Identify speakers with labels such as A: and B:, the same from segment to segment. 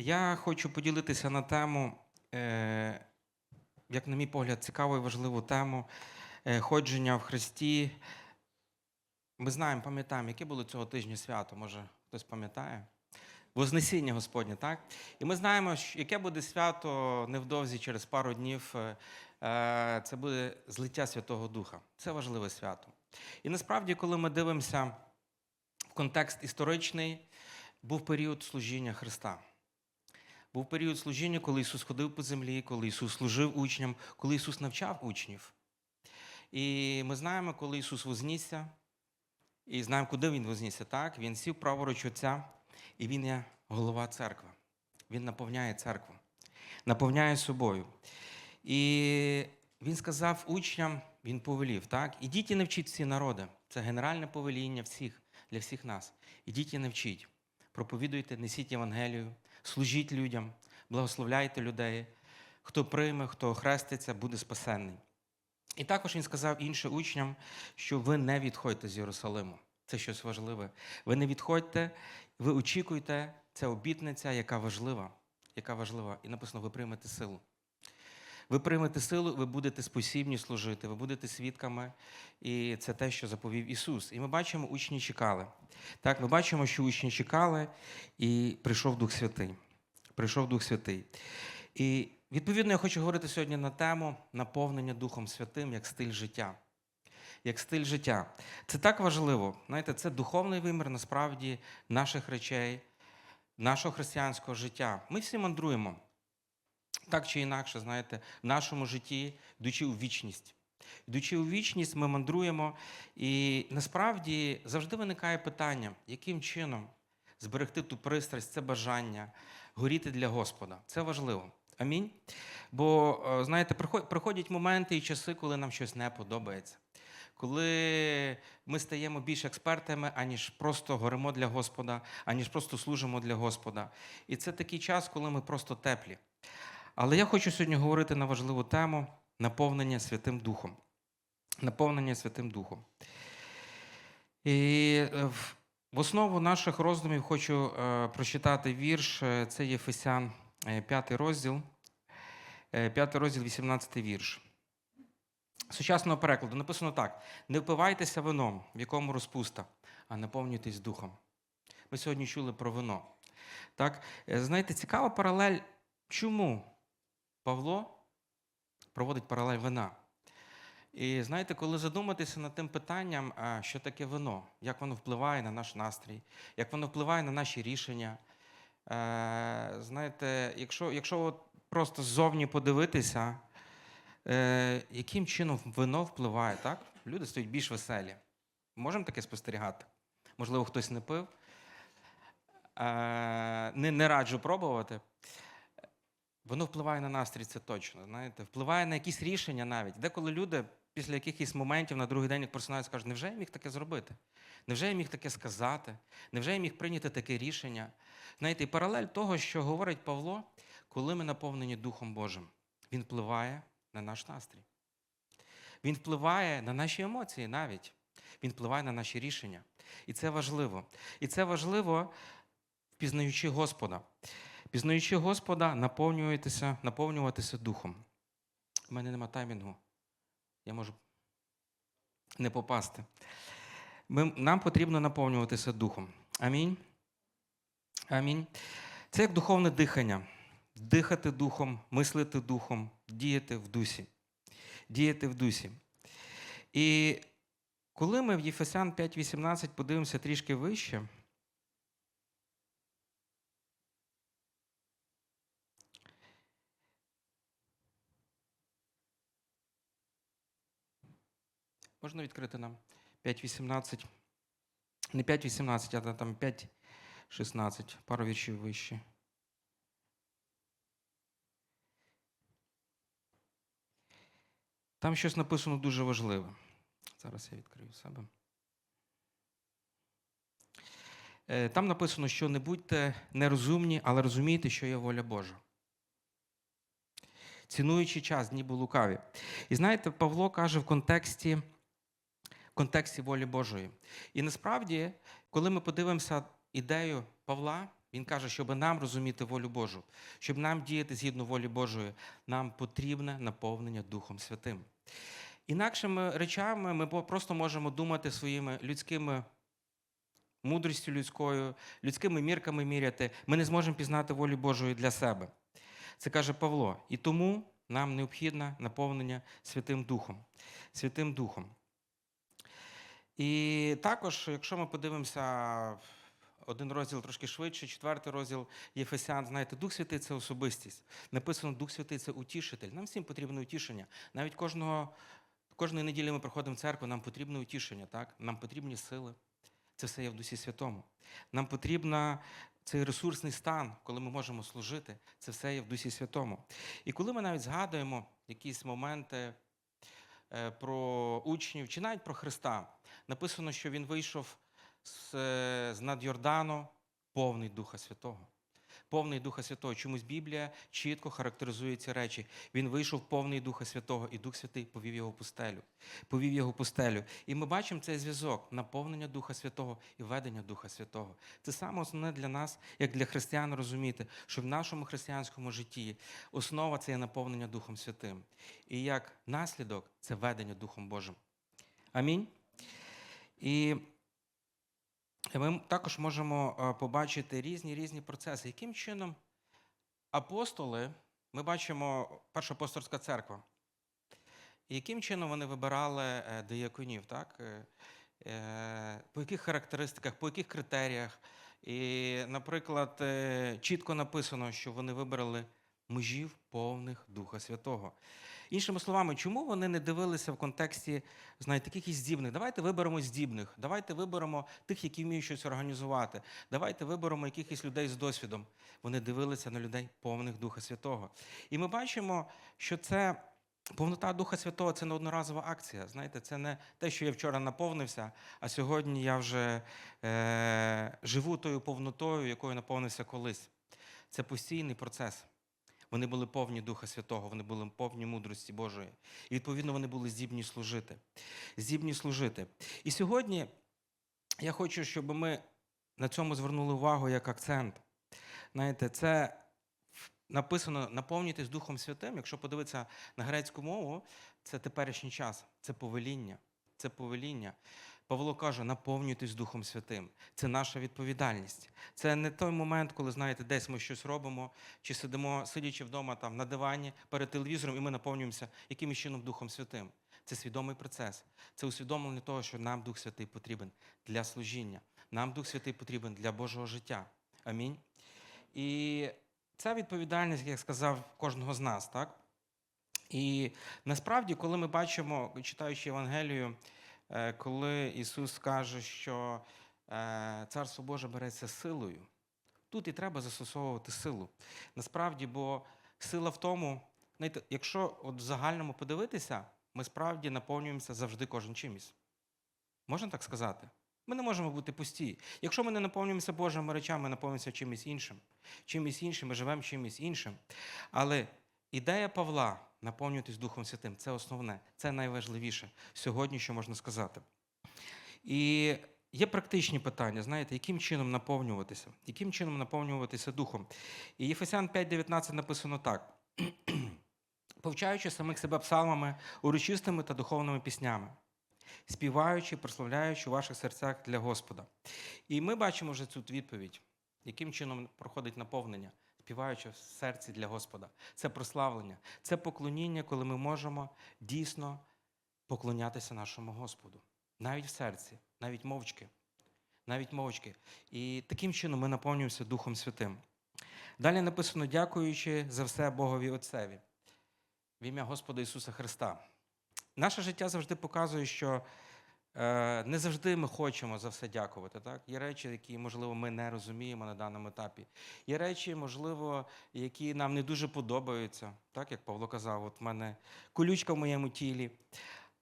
A: Я хочу поділитися на тему, е, як, на мій погляд, цікаву і важливу тему е, ходження в Христі. Ми знаємо, пам'ятаємо, яке було цього тижня свято, може хтось пам'ятає? Вознесіння Господнє, так? І ми знаємо, яке буде свято невдовзі через пару днів. е, Це буде злиття Святого Духа. Це важливе свято. І насправді, коли ми дивимося в контекст історичний, був період служіння Христа. Був період служіння, коли Ісус ходив по землі, коли Ісус служив учням, коли Ісус навчав учнів. І ми знаємо, коли Ісус вознісся, і знаємо, куди Він вознісся. Так? Він сів праворуч Отця, і Він є голова церкви. Він наповняє церкву, наповняє собою. І він сказав учням, він повелів, так? Ідіть і навчіть всі народи. Це генеральне повеління всіх, для всіх нас. Ідіть і навчіть. Проповідуйте, несіть Євангелію, служіть людям, благословляйте людей. Хто прийме, хто охреститься, буде спасенний. І також він сказав іншим учням, що ви не відходьте з Єрусалиму. Це щось важливе. Ви не відходьте, ви очікуйте, це обітниця, яка важлива, яка важлива. І написано, ви приймете силу. Ви приймете силу, ви будете спосібні служити, ви будете свідками, і це те, що заповів Ісус. І ми бачимо, учні чекали. Так, ми бачимо, що учні чекали, і прийшов Дух Святий. Прийшов Дух Святий. І відповідно я хочу говорити сьогодні на тему наповнення Духом Святим як стиль життя. Як стиль життя. Це так важливо. Знаєте, це духовний вимір насправді наших речей, нашого християнського життя. Ми всі мандруємо. Так чи інакше, знаєте, в нашому житті, йдучи у вічність. Йдучи у вічність, ми мандруємо, і насправді завжди виникає питання, яким чином зберегти ту пристрасть, це бажання, горіти для Господа. Це важливо. Амінь. Бо, е, знаєте, приходять моменти і часи, коли нам щось не подобається. Коли ми стаємо більш експертами, аніж просто горимо для Господа, аніж просто служимо для Господа. І це такий час, коли ми просто теплі. Але я хочу сьогодні говорити на важливу тему наповнення Святим Духом. Наповнення Святим Духом. І е, в- основу наших роздумів хочу е, прочитати вірш. Е, Це Єфесян, 5 розділ, 5 розділ, 18 вірш. Сучасного перекладу написано так: не впивайтеся вином, в якому розпуста, а наповнюйтесь духом. Ми сьогодні чули про вино. Так? Знаєте, цікава паралель, чому Павло проводить паралель вина. І знаєте, коли задуматися над тим питанням, що таке вино, як воно впливає на наш настрій, як воно впливає на наші рішення. Е, Знаєте, якщо, якщо от просто ззовні подивитися, е, яким чином вино впливає, так? Люди стають більш веселі. Можемо таке спостерігати? Можливо, хтось не пив. Е, Не, не раджу пробувати. Воно впливає на настрій, це точно. Знаєте, впливає на якісь рішення навіть. Деколи люди після якихось моментів на другий день як кажуть, невже я міг таке зробити? Невже я міг таке сказати? Невже я міг прийняти таке рішення? Знаєте, і паралель того, що говорить Павло, коли ми наповнені Духом Божим, він впливає на наш настрій. Він впливає на наші емоції навіть. Він впливає на наші рішення. І це важливо. І це важливо, впізнаючи Господа. Пізнаючи Господа, наповнюватися, наповнюватися духом. У мене нема таймінгу. Я можу не попасти. Ми, нам потрібно наповнюватися духом. Амінь. Амінь. Це як духовне дихання. Дихати духом, мислити духом, діяти в дусі. Діяти в дусі. І коли ми в Єфесян 5.18 подивимося трішки вище, Можна відкрити нам 5.18. Не 5.18, а там 5.16, пару віршів вище. Там щось написано дуже важливе. Зараз я відкрию себе. Е, Там написано, що не будьте нерозумні, але розумійте, що є воля Божа. Цінуючи час, дні були лукаві. І знаєте, Павло каже в контексті, контексті волі Божої. І насправді, коли ми подивимося ідею Павла, Він каже, щоб нам розуміти волю Божу, щоб нам діяти згідно волі Божої, нам потрібне наповнення Духом Святим. Інакшими речами ми просто можемо думати своїми людськими мудрістю людською, людськими мірками міряти. Ми не зможемо пізнати волю Божої для себе. Це каже Павло. І тому нам необхідне наповнення Святим Духом. Святим Духом. І також, якщо ми подивимося один розділ трошки швидше, четвертий розділ Єфесян, знаєте, Дух Святий це особистість. Написано, Дух Святий це утішитель. Нам всім потрібне утішення. Навіть кожного, кожної неділі ми приходимо в церкву, нам потрібне утішення, так? нам потрібні сили. Це все є в Дусі Святому. Нам потрібна цей ресурсний стан, коли ми можемо служити, це все є в Дусі Святому. І коли ми навіть згадуємо якісь моменти про учнів чи навіть про Христа, написано, що Він вийшов з, е, над Йордану повний Духа Святого. Повний Духа Святого. Чомусь Біблія чітко характеризує ці речі. Він вийшов повний Духа Святого, і Дух Святий повів його пустелю. Повів його пустелю. І ми бачимо цей зв'язок наповнення Духа Святого і ведення Духа Святого. Це саме основне для нас, як для християн, розуміти, що в нашому християнському житті основа це є наповнення Духом Святим. І як наслідок це ведення Духом Божим. Амінь. І ми також можемо е, побачити різні різні процеси. Яким чином апостоли, ми бачимо перша апостольська церква, яким чином вони вибирали е, дияконів, так? Е, По яких характеристиках, по яких критеріях? І, наприклад, чітко написано, що вони вибрали мужів повних Духа Святого. Іншими словами, чому вони не дивилися в контексті, знаєте, якихось здібних? Давайте виберемо здібних, давайте виберемо тих, які вміють щось організувати. Давайте виберемо якихось людей з досвідом. Вони дивилися на людей повних Духа Святого. І ми бачимо, що це повнота Духа Святого це не одноразова акція. Знаєте, це не те, що я вчора наповнився, а сьогодні я вже е, живу тою повнотою, якою наповнився колись. Це постійний процес. Вони були повні Духа Святого, вони були повні мудрості Божої. І відповідно вони були здібні служити. Здібні служити. І сьогодні я хочу, щоб ми на цьому звернули увагу як акцент. Знаєте, це написано наповнюйтесь Духом Святим. Якщо подивитися на грецьку мову, це теперішній час, це повеління. Це повеління. Павло каже, наповнюйтесь Духом Святим. Це наша відповідальність. Це не той момент, коли, знаєте, десь ми щось робимо, чи сидимо, сидячи вдома там на дивані перед телевізором, і ми наповнюємося якимось чином Духом Святим. Це свідомий процес. Це усвідомлення того, що нам Дух Святий потрібен для служіння. Нам Дух Святий потрібен для Божого життя. Амінь. І це відповідальність, як сказав, кожного з нас, так? І насправді, коли ми бачимо, читаючи Євангелію, коли Ісус каже, що е, Царство Боже береться силою, тут і треба застосовувати силу. Насправді, бо сила в тому, знаєте, якщо от в загальному подивитися, ми справді наповнюємося завжди кожен чимось. Можна так сказати? Ми не можемо бути пусті. Якщо ми не наповнюємося Божими речами, ми наповнюємося чимось іншим. Чимось іншим, ми живемо чимось іншим. Але ідея Павла наповнюватись Духом Святим це основне, це найважливіше сьогодні, що можна сказати. І є практичні питання, знаєте, яким чином наповнюватися? Яким чином наповнюватися Духом? І Єфесян 5.19 написано так. Повчаючи самих себе псалмами, урочистими та духовними піснями, співаючи, прославляючи у ваших серцях для Господа. І ми бачимо вже цю відповідь, яким чином проходить наповнення, співаючи в серці для Господа. Це прославлення, це поклоніння, коли ми можемо дійсно поклонятися нашому Господу. Навіть в серці, навіть мовчки. Навіть мовчки. І таким чином ми наповнюємося Духом Святим. Далі написано, дякуючи за все Богові Отцеві в ім'я Господа Ісуса Христа. Наше життя завжди показує, що не завжди ми хочемо за все дякувати. Так? Є речі, які, можливо, ми не розуміємо на даному етапі. Є речі, можливо, які нам не дуже подобаються, так як Павло казав, от в мене колючка в моєму тілі.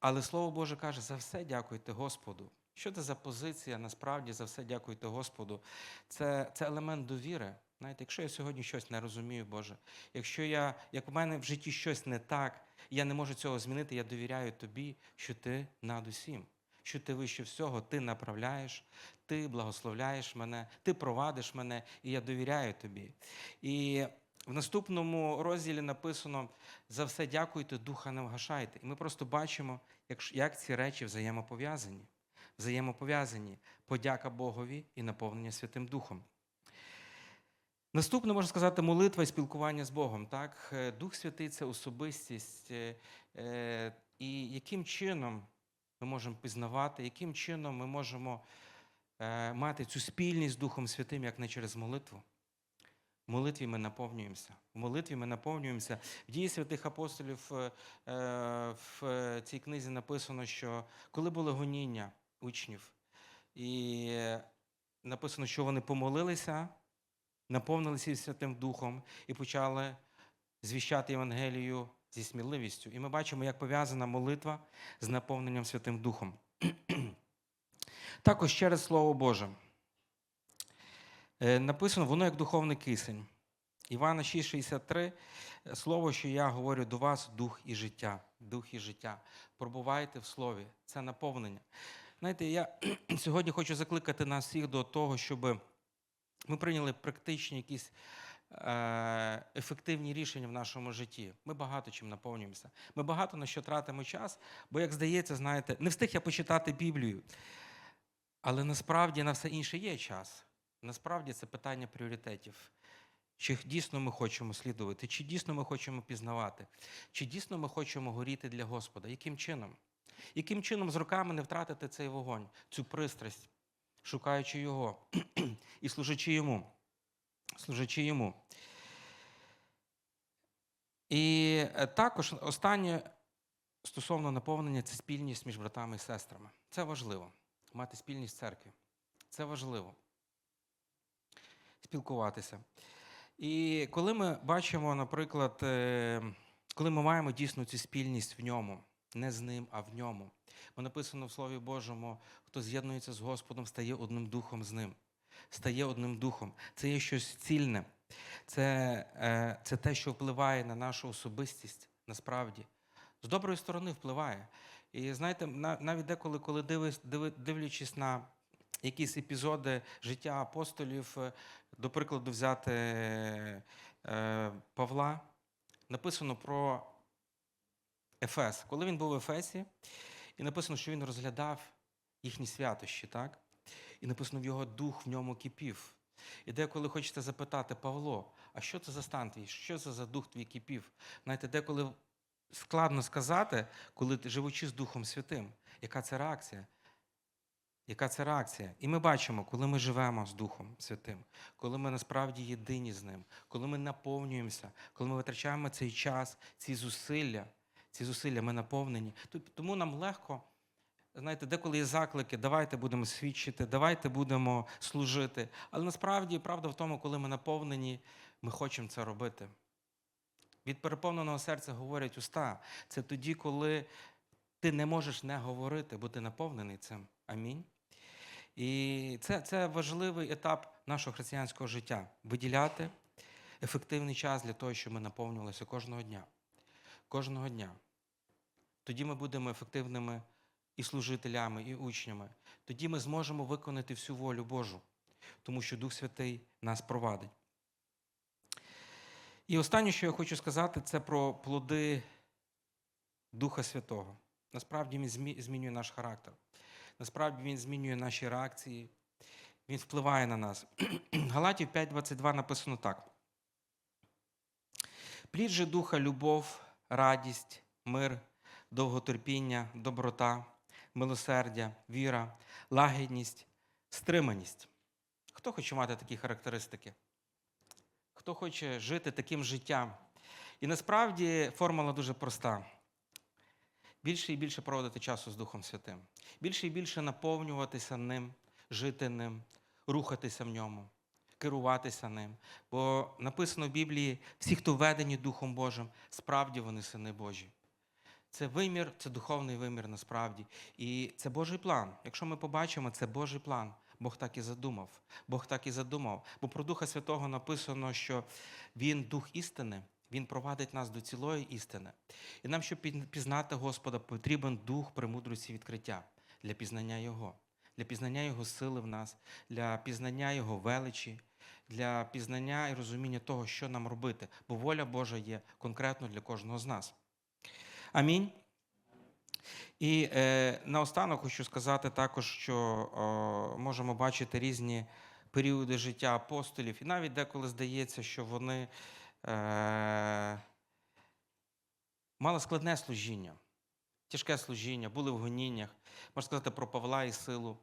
A: Але Слово Боже каже, за все дякуйте Господу. Що це за позиція? Насправді за все дякуйте Господу. Це, це елемент довіри. Знаєте, якщо я сьогодні щось не розумію, Боже, якщо я, як в мене в житті щось не так, я не можу цього змінити, я довіряю тобі, що ти над усім, що ти вище всього, ти направляєш, ти благословляєш мене, ти провадиш мене, і я довіряю тобі. І в наступному розділі написано: за все дякуйте, духа не вгашайте. І ми просто бачимо, як, ці речі взаємопов'язані. Взаємопов'язані подяка Богові і наповнення Святим Духом. Наступне можна сказати молитва і спілкування з Богом. Так? Е, Дух Святий це особистість. е, е, І яким чином ми можемо пізнавати, яким чином ми можемо е, мати цю спільність з Духом Святим, як не через молитву. В молитві ми наповнюємося. В молитві ми наповнюємося. В дії святих апостолів е, е, в цій книзі написано, що коли були гоніння учнів, і написано, що вони помолилися, наповнилися Святим Духом і почали звіщати Євангелію зі сміливістю. І ми бачимо, як пов'язана молитва з наповненням Святим Духом. Також через Слово Боже. Е, Написано, воно як духовний кисень. Івана 6,63 е, слово, що я говорю до вас, дух і життя. Дух і життя. Пробувайте в слові. Це наповнення. Знаєте, я сьогодні хочу закликати нас всіх до того, щоб ми прийняли практичні якісь ефективні рішення в нашому житті. Ми багато чим наповнюємося. Ми багато на що тратимо час, бо, як здається, знаєте, не встиг я почитати Біблію. Але насправді на все інше є час. Насправді це питання пріоритетів. Чи дійсно ми хочемо слідувати, чи дійсно ми хочемо пізнавати, чи дійсно ми хочемо горіти для Господа? Яким чином? Яким чином з роками не втратити цей вогонь, цю пристрасть, шукаючи його і служачи йому? Служачи йому. І е, також останнє стосовно наповнення це спільність між братами і сестрами. Це важливо. Мати спільність церкві. Це важливо. Спілкуватися. І коли ми бачимо, наприклад, е, коли ми маємо дійсно цю спільність в ньому, не з ним, а в ньому. Бо написано в Слові Божому, хто з'єднується з Господом, стає одним духом з ним. Стає одним духом. Це є щось цільне. Це, е, це те, що впливає на нашу особистість насправді. З доброї сторони впливає. І знаєте, навіть деколи, коли дивлячись на якісь епізоди життя апостолів, е, до прикладу, взяти е, Павла, написано про Ефес. Коли він був в Ефесі, і написано, що він розглядав їхні святощі, так? І написано, в його дух в ньому кипів. І деколи хочете запитати, Павло, а що це за стан твій? Що це за дух твій кипів? Знаєте, деколи складно сказати, коли живучи з Духом Святим, яка це реакція? Яка це реакція? І ми бачимо, коли ми живемо з Духом Святим, коли ми насправді єдині з ним, коли ми наповнюємося, коли ми витрачаємо цей час, ці зусилля, ці зусилля ми наповнені. Тому нам легко, знаєте, деколи є заклики, давайте будемо свідчити, давайте будемо служити. Але насправді правда в тому, коли ми наповнені, ми хочемо це робити. Від переповненого серця говорять уста. Це тоді, коли ти не можеш не говорити, бо ти наповнений цим. Амінь. І це, це важливий етап нашого християнського життя виділяти ефективний час для того, щоб ми наповнювалися кожного дня. Кожного дня. Тоді ми будемо ефективними і служителями, і учнями. Тоді ми зможемо виконати всю волю Божу, тому що Дух Святий нас провадить. І останнє, що я хочу сказати, це про плоди Духа Святого. Насправді він змінює наш характер. Насправді він змінює наші реакції, він впливає на нас. Галатів 5.22 написано так. Плід же духа, любов, радість, мир, довготерпіння, доброта, милосердя, віра, лагідність, стриманість. Хто хоче мати такі характеристики? Хто хоче жити таким життям? І насправді формула дуже проста. Більше і більше проводити часу з Духом Святим. Більше і більше наповнюватися ним, жити ним, рухатися в ньому, керуватися ним. Бо написано в Біблії: всі, хто введені Духом Божим, справді вони сини Божі. Це вимір, це духовний вимір насправді. І це Божий план. Якщо ми побачимо, це Божий план. Бог так і задумав. Бог так і задумав. Бо про Духа Святого написано, що Він дух істини, Він провадить нас до цілої істини. І нам, щоб пізнати Господа, потрібен дух премудрості відкриття. для пізнання Його, для пізнання Його сили в нас, для пізнання Його величі, для пізнання і розуміння того, що нам робити, бо воля Божа є конкретно для кожного з нас. Амінь. І е, наостанок хочу сказати також, що е, можемо бачити різні періоди життя апостолів, і навіть деколи здається, що вони е, мали складне служіння, тяжке служіння, були в гоніннях. Можна сказати про Павла і силу.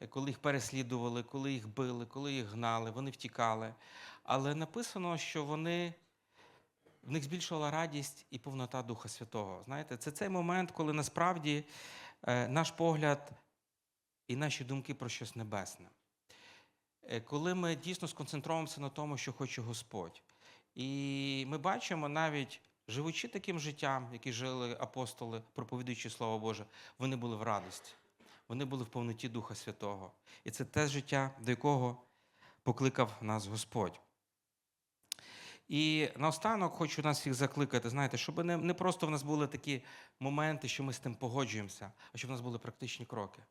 A: Е, Коли їх переслідували, коли їх били, коли їх гнали, вони втікали. Але написано, що вони в них збільшувала радість і повнота Духа Святого. Знаєте, це цей момент, коли насправді е, наш погляд і наші думки про щось небесне. Е, Коли ми дійсно сконцентруємося на тому, що хоче Господь. І ми бачимо навіть, живучи таким життям, які жили апостоли, проповідуючи Слово Боже, вони були в радості, вони були в повноті Духа Святого. І це те життя, до якого покликав нас Господь. І наостанок хочу нас всіх закликати, знаєте, щоб не, не просто в нас були такі моменти, що ми з тим погоджуємося, а щоб в нас були практичні кроки.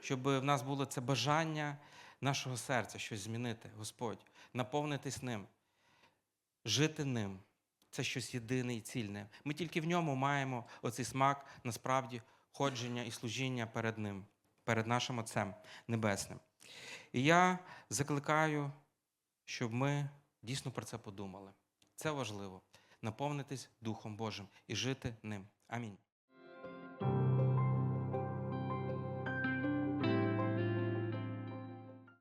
A: Щоб в нас було це бажання нашого серця щось змінити, Господь, наповнитись ним, жити ним. Це щось єдине і цільне. Ми тільки в ньому маємо оцей смак насправді ходження і служіння перед ним, перед нашим Отцем Небесним. І я закликаю, щоб ми дійсно про це подумали. Це важливо наповнитись Духом Божим і жити ним. Амінь.